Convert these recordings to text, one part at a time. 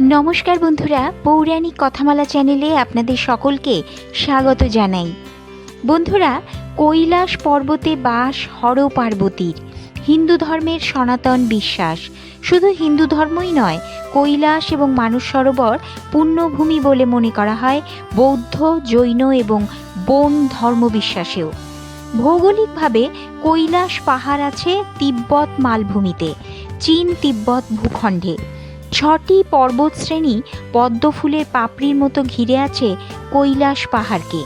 নমস্কার বন্ধুরা, পৌরাণিক কথামালা চ্যানেলে আপনাদের সকলকে স্বাগত জানাই। বন্ধুরা, কৈলাস পর্বতে বাস হর পার্বতীর হিন্দু ধর্মের সনাতন বিশ্বাস। শুধু হিন্দু ধর্মই নয়, কৈলাস এবং মানস সরোবর পুণ্যভূমি বলে মনে করা হয় বৌদ্ধ, জৈন এবং বন ধর্মবিশ্বাসেও। ভৌগোলিকভাবে কৈলাস পাহাড় আছে তিব্বত মালভূমিতে, চীন তিব্বত ভূখণ্ডে। ছটি পর্বতশ্রেণী পদ্ম ফুলের পাপড়ির মতো ঘিরে আছে কৈলাস পাহাড়কে।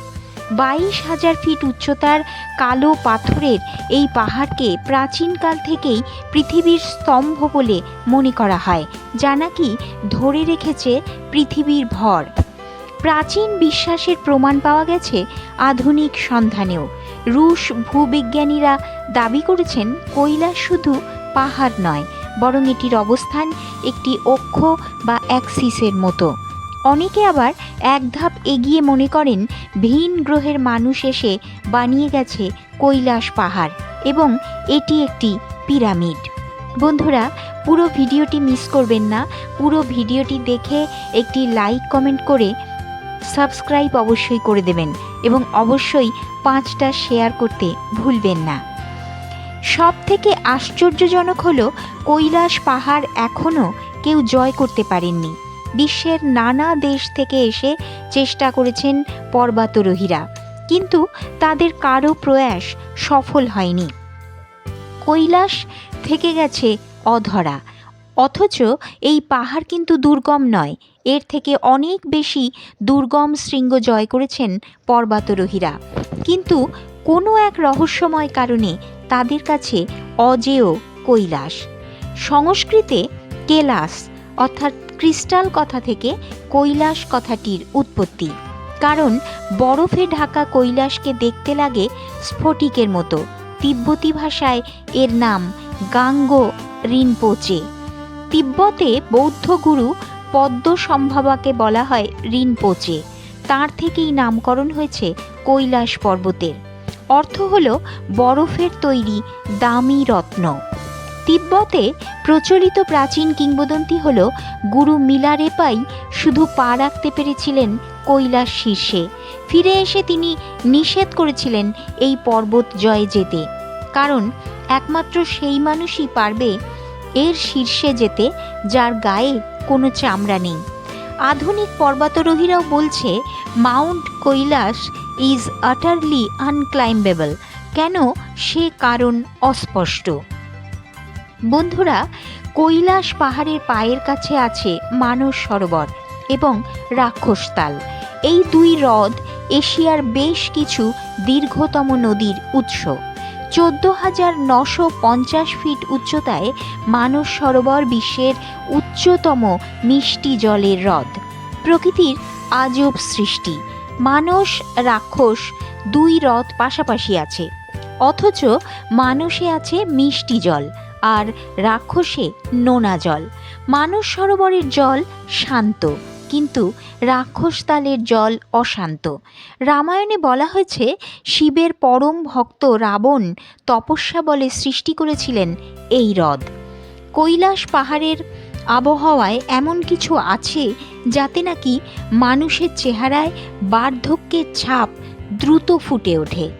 বাইশ হাজার ফিট উচ্চতার কালো পাথরের এই পাহাড়কে প্রাচীনকাল থেকেই পৃথিবীর স্তম্ভ বলে মনে করা হয়, যা নাকি ধরে রেখেছে পৃথিবীর ভর। প্রাচীন বিশ্বাসের প্রমাণ পাওয়া গেছে আধুনিক সন্ধানেও। রুশ ভূবিজ্ঞানীরা দাবি করেছেন, কৈলাস শুধু পাহাড় নয় বরং এটির অবস্থান একটি অক্ষ বা অ্যাক্সিসের মতো। অনেকে আবার এক ধাপ এগিয়ে মনে করেন, ভিন গ্রহের মানুষ এসে বানিয়ে গেছে কৈলাস পাহাড় এবং এটি একটি পিরামিড। বন্ধুরা, পুরো ভিডিওটি মিস করবেন না। পুরো ভিডিওটি দেখে একটি লাইক, কমেন্ট করে সাবস্ক্রাইব অবশ্যই করে দেবেন এবং অবশ্যই পাঁচটা শেয়ার করতে ভুলবেন না। সব থেকে আশ্চর্যজনক হল, কৈলাস পাহাড় এখনও কেউ জয় করতে পারেননি। বিশ্বের নানা দেশ থেকে এসে চেষ্টা করেছেন পর্বতারোহীরা। কিন্তু তাদের কারও প্রয়াস সফল হয়নি। কৈলাস থেকে গেছে অধরা। অথচ এই পাহাড় কিন্তু দুর্গম নয়, এর থেকে অনেক বেশি দুর্গম শৃঙ্গ জয় করেছেন পর্বতারোহীরা। কিন্তু কোনো এক রহস্যময় কারণে তাদের কাছে অজেয় কৈলাস। সংস্কৃতে কেলাস অর্থাৎ ক্রিস্টাল কথা থেকে কৈলাস কথাটির উৎপত্তি। কারণ বরফে ঢাকা কৈলাসকে দেখতে লাগে স্ফটিকের মতো। তিব্বতী ভাষায় এর নাম গাঙ্গ রিনপোচে তিব্বতে বৌদ্ধ গুরু পদ্ম সম্ভাবাকে বলা হয় রিনপোচে তার থেকেই নামকরণ হয়েছে কৈলাস পর্বতের। অর্থ হল বরফের তৈরি দামি রত্ন। তিব্বতে প্রচলিত প্রাচীন কিংবদন্তি হল গুরু মিলারেপাই শুধু পা রাখতে পেরেছিলেন কৈলাস শীর্ষে। ফিরে এসে তিনি নিষেধ করেছিলেন এই পর্বত জয়ে যেতে। কারণ একমাত্র সেই মানুষই পারবে এর শীর্ষে যেতে যার গায়ে কোনো চামড়া নেই। আধুনিক পর্বতারোহীরাও বলছে, mount Kailash is utterly unclimbable কেন? সে কারণ অস্পষ্ট। বন্ধুরা, কৈলাস পাহাড়ের পায়ের কাছে আছে মানস সরোবর এবং রাক্ষসতাল এই দুই হ্রদ এশিয়ার বেশ কিছু দীর্ঘতম নদীর উৎস। চোদ্দ হাজার নশো পঞ্চাশ ফিট উচ্চতায় মানস সরোবর বিশ্বের উচ্চতম মিষ্টি জলের হ্রদ। প্রকৃতির আজব সৃষ্টি। মানস রাক্ষস দুই হ্রদ পাশাপাশি আছে। অথচ মানসে আছে মিষ্টি জল আর রাক্ষসে নোনা জল। মানুষ সরোবরের জল শান্ত, কিন্তু রাক্ষস তালের জল অশান্ত। রামায়ণে বলা হয়েছে, শিবের পরম ভক্ত রাবণ তপস্যা বলে সৃষ্টি করেছিলেন এই হ্রদ। কৈলাস পাহাড়ের আবহাওয়ায় এমন কিছু আছে যাতে নাকি মানুষের চেহারায় বার্ধক্যের ছাপ দ্রুত ফুটে ওঠে।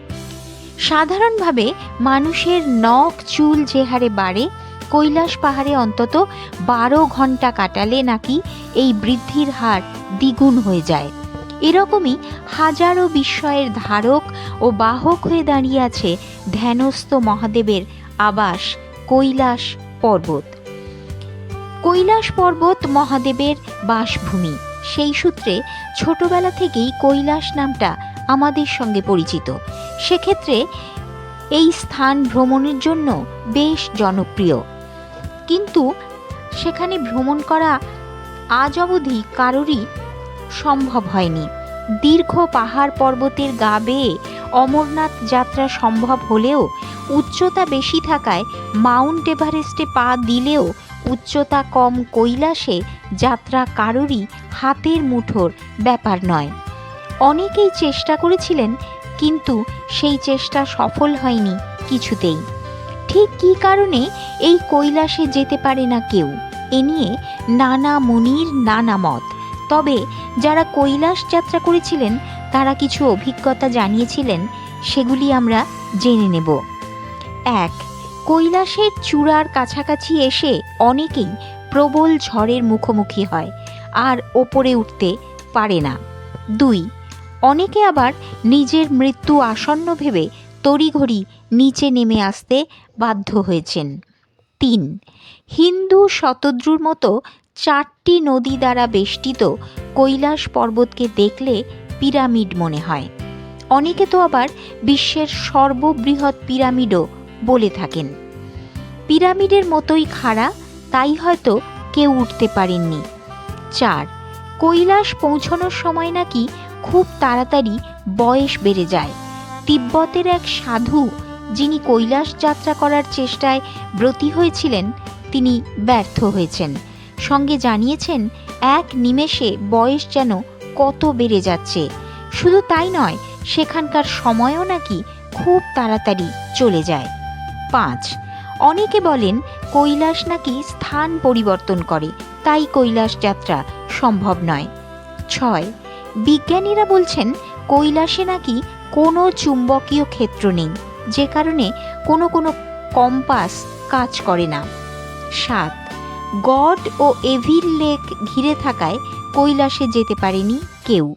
সাধারণভাবে মানুষের নখ, চুল যে হারে বাড়ে, কৈলাস পাহাড়ে অন্তত বারো ঘণ্টা কাটালে নাকি এই বৃদ্ধির হার দ্বিগুণ হয়ে যায়। এরকমই হাজারো বিস্ময়ের ধারক ও বাহক হয়ে দাঁড়িয়ে আছে ধ্যানস্থ মহাদেবের আবাস কৈলাস পর্বত। কৈলাস পর্বত মহাদেবের বাসভূমি। সেই সূত্রে ছোটবেলা থেকেই কৈলাস নামটা আমাদের সঙ্গে পরিচিত। সেক্ষেত্রে এই স্থান ভ্রমণের জন্য বেশ জনপ্রিয়। কিন্তু সেখানে ভ্রমণ করা আজ অবধি কারোরই সম্ভব হয়নি। দীর্ঘ পাহাড় পর্বতের গা বেয়ে অমরনাথ যাত্রা সম্ভব হলেও উচ্চতা বেশি থাকায় মাউন্ট এভারেস্টে পা দিলেও উচ্চতা কম কৈলাসে যাত্রা কারোরই হাতের মুঠোর ব্যাপার নয়। অনেকেই চেষ্টা করেছিলেন, কিন্তু সেই চেষ্টা সফল হয়নি কিছুতেই। ঠিক কী কারণে এই কৈলাসে যেতে পারে না কেউ? এ নিয়ে নানা মুনির নানা মত। তবে যারা কৈলাস যাত্রা করেছিলেন, তারা কিছু অভিজ্ঞতা জানিয়েছিলেন, সেগুলি আমরা জেনে নেব। এক, কৈলাসের চূড়ার কাছাকাছি এসে অনেকেই প্রবল ঝড়ের মুখোমুখি হয়, আর ওপরে উঠতে পারে না। দুই, অনেকে আবার নিজের মৃত্যু আসন্ন ভেবে তড়িঘড়ি নিচে নেমে আসতে বাধ্য হয়েছেন। তিন, হিন্দু শতদ্রুর মতো চারটি নদী দ্বারা বেষ্টিত কৈলাস পর্বতকে দেখলে পিরামিড মনে হয়। অনেকে তো আবার বিশ্বের সর্ববৃহৎ পিরামিডও বলে থাকেন। পিরামিডের মতোই খাড়া, তাই হয়তো কেউ উঠতে পারেননি। চার, কৈলাস পৌঁছানোর সময় নাকি খুব তাড়াতাড়ি বয়স বেড়ে যায়। তিব্বতের এক সাধু যিনি কৈলাস যাত্রা করার চেষ্টায় ব্রতী হয়েছিলেন, তিনি ব্যর্থ হয়েছেন। সঙ্গে জানিয়েছেন, এক নিমেষে বয়স যেন কত বেড়ে যাচ্ছে। শুধু তাই নয়, সেখানকার সময়ও নাকি খুব তাড়াতাড়ি চলে যায়। পাঁচ, অনেকে বলেন কৈলাস নাকি স্থান পরিবর্তন করে, তাই কৈলাস যাত্রা সম্ভব নয়। ছয়, বিজ্ঞানীরা বলছেন কৈলাসে নাকি কোনো চুম্বকীয় ক্ষেত্র নেই, যে কারণে কোনো কোনো কম্পাস কাজ করে না। সাত গড ও এভিল লেক ঘিরে থাকায় কৈলাসে যেতে পারেনি কেউ।